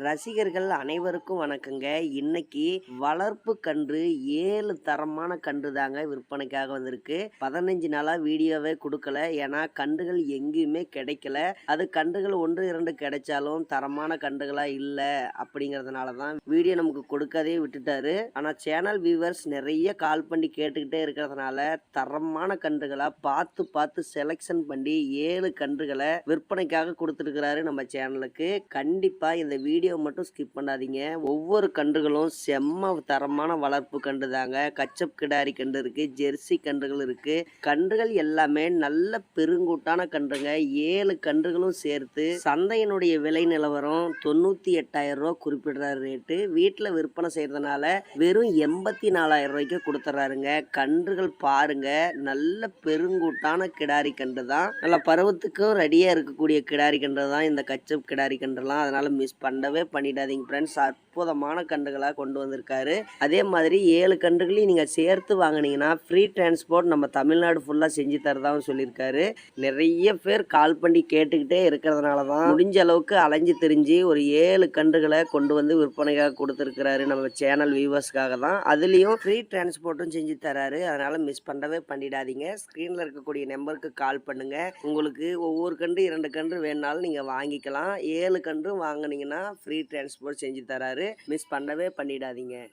ரசிகர்கள் அனைவருக்கும் வணக்கங்க. இன்னைக்கு வளர்ப்பு கன்று ஏழு தரமான கன்று தாங்க விற்பனைக்காக வந்திருக்கு. பதினஞ்சு நாளாக வீடியோவே கொடுக்கல. ஏன்னா கன்றுகள் எங்கேயுமே கிடைக்கல. அது கன்றுகள் ஒன்று இரண்டு கிடைச்சாலும் தரமான கன்றுகளாக இல்லை அப்படிங்கிறதுனால தான் வீடியோ நமக்கு கொடுக்கதே விட்டுட்டாரு. ஆனால் சேனல் வியூவர்ஸ் நிறைய கால் பண்ணி கேட்டுக்கிட்டே இருக்கிறதுனால தரமான கன்றுகளாக பார்த்து பார்த்து செலெக்ஷன் பண்ணி ஏழு கன்றுகளை விற்பனைக்காக கொடுத்துருக்கிறாரு நம்ம சேனலுக்கு. கண்டிப்பாக இந்த வீடியோ மட்டும் ஸ்கிப் பண்ணாதீங்க. ஒவ்வொரு கன்றுகளும் செம்ம தரமான வளர்ப்பு கன்று தாங்க. கச்சப் கிடாரி கன்று இருக்கு ஜெர்சி கன்றுகள் இருக்கு. கன்றுகள் எல்லாமே நல்ல பெருங்கூட்டான கன்றுங்க. ஏழு கன்றுகளும் சேர்த்து சந்தையினுடைய விலை நிலவரம் தொண்ணூத்தி எட்டாயிரம் ரூபாய் குறிப்பிடுறாரு ரேட்டு. வீட்டில் விற்பனை செய்யறதுனால வெறும் எண்பத்தி நாலாயிரம் ரூபாய்க்கு கொடுத்துட்றாருங்க கன்றுகள் பாருங்க நல்ல பெருங்கூட்டான கிடாரி கன்று தான். நல்ல பருவத்துக்கும் ரெடியா இருக்கக்கூடிய கிடாரி கன்று தான். இந்த கச்சப் கிடாரி கன்றுலாம் அதனால மிஸ் பண்ண பண்ணவே பண்ணிடாதீங்க ஃப்ரெண்ட்ஸ் அற்புதமான கன்றுகளாக கொண்டு வந்திருக்காரு. அதே மாதிரி ஏழு கன்றுகளையும் நீங்கள் சேர்த்து வாங்கினீங்கன்னா ஃப்ரீ டிரான்ஸ்போர்ட் நம்ம தமிழ்நாடு ஃபுல்லாக செஞ்சு தரதாகவும் சொல்லியிருக்காரு. நிறைய பேர் கால் பண்ணி கேட்டுக்கிட்டே இருக்கிறதுனால தான் முடிஞ்ச அளவுக்கு அலைஞ்சு திரிஞ்சு ஒரு ஏழு கன்றுகளை கொண்டு வந்து விற்பனைக்காக கொடுத்துருக்கிறாரு நம்ம சேனல் வியூவர்ஸ்க்காக தான் அதுலேயும் ஃப்ரீ டிரான்ஸ்போர்ட்டும் செஞ்சு தராரு. அதனால் மிஸ் பண்ணவே பண்ணிடாதீங்க. ஸ்க்ரீனில் இருக்கக்கூடிய நம்பருக்கு கால் பண்ணுங்கள் உங்களுக்கு ஒவ்வொரு கன்று இரண்டு கன்று வேணாலும் நீங்கள் வாங்கிக்கலாம். ஏழு கன்று வாங்கினீங்கன்னா ஃப்ரீ டிரான்ஸ்போர்ட் செஞ்சு தராரு. மிஸ் பண்ணவே பண்ணிடாதீங்க.